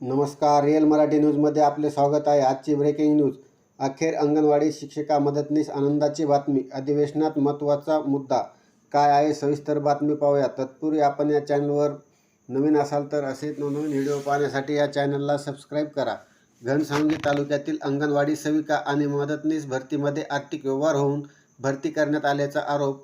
नमस्कार रिअल मराठी न्यूजमध्ये आपले स्वागत आहे. आजची ब्रेकिंग न्यूज अखेर अंगणवाडी शिक्षिका मदतनीस आनंदाची बातमी. अधिवेशनात महत्त्वाचा मुद्दा. काय आहे? सविस्तर बातमी पाहूया. तत्पूर्वी आपण या चॅनलवर नवीन असाल तर असे नवनवीन व्हिडिओ पाहण्यासाठी या चॅनलला सबस्क्राईब करा. घनसावंगी तालुक्यातील अंगणवाडी सेविका आणि मदतनीस भरतीमध्ये आर्थिक व्यवहार होऊन भरती करण्यात आल्याचा आरोप.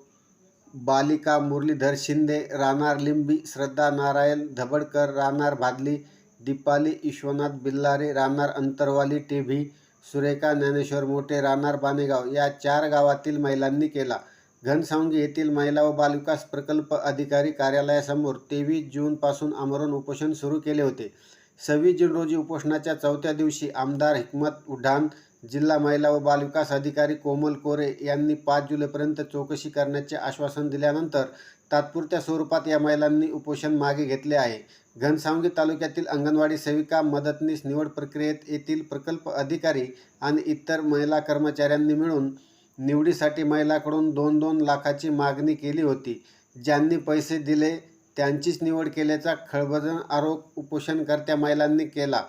बालिका मुरलीधर शिंदे राहणार लिंबी श्रद्धा नारायण धबडकर राहणार भादली दीपाली विश्वनाथ बिल्लारे राहणार अंतरवाली टेभी सुरेखा ज्ञानेश्वर मोठे राहणार बानेगाव या चार गावातील महिलांनी केला. घनसावंगी येथील महिला व बालविकास प्रकल्प अधिकारी कार्यालयासमोर तेवीस जूनपासून आमरण उपोषण सुरू केले होते. सव्वीस जून रोजी उपोषणाच्या चौथ्या दिवशी आमदार हिकमत उड्डाण जिल्हा महिला व बालविकास अधिकारी कोमल कोरे यांनी पाच जुलैपर्यंत चौकशी करण्याचे आश्वासन दिल्यानंतर तात्पुरत्या स्वरूपात या महिलांनी उपोषण मागे घेतले आहे. घनसावंगी तालुक्यातील अंगणवाडी सेविका मदतनीस निवड प्रक्रियेत येथील प्रकल्प अधिकारी आणि इतर महिला कर्मचाऱ्यांनी मिळून निवडीसाठी महिलाकडून दोन दोन लाखाची मागणी केली होती ज्यांनी पैसे दिले त्यांचीच निवड केल्याचा खळबळजन आरोप उपोषणकर्त्या महिलांनी केला.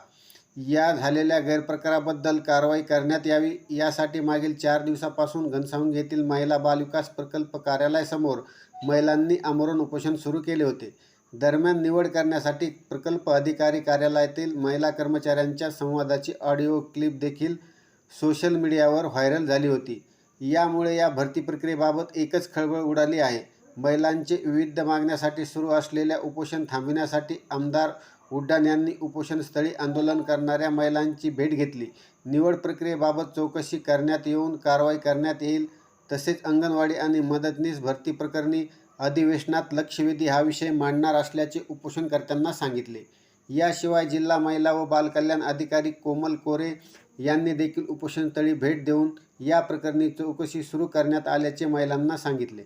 या झालेल्या गैरप्रकाराबद्दल कारवाई करण्यात यावी यासाठी मागील चार दिवसापासून घनसावंग येथील महिला बालविकास प्रकल्प कार्यालयासमोर महिलांनी आमरण उपोषण सुरू केले होते. दरम्यान निवड करण्यासाठी प्रकल्प अधिकारी कार्यालयातील महिला कर्मचाऱ्यांच्या संवादाची ऑडिओ क्लिप देखील सोशल मीडियावर व्हायरल झाली होती. यामुळे या भरती प्रक्रियेबाबत एकच खळबळ उडाली आहे. महिलांचे विविध मागण्यासाठी सुरू असलेल्या उपोषण थांबविण्यासाठी आमदार उड्डाण यांनी उपोषणस्थळी आंदोलन करणाऱ्या महिलांची भेट घेतली. निवड प्रक्रियेबाबत चौकशी करण्यात येऊन कारवाई करण्यात येईल तसेच अंगणवाडी आणि मदतनीस भरती प्रकरणी अधिवेशनात लक्षवेधी हा विषय मांडणार असल्याचे उपोषणकर्त्यांना सांगितले. याशिवाय जिल्हा महिला व बालकल्याण अधिकारी कोमल कोरे यांनी देखील उपोषणस्थळी भेट देऊन या प्रकरणी चौकशी सुरू करण्यात आल्याचे महिलांना सांगितले.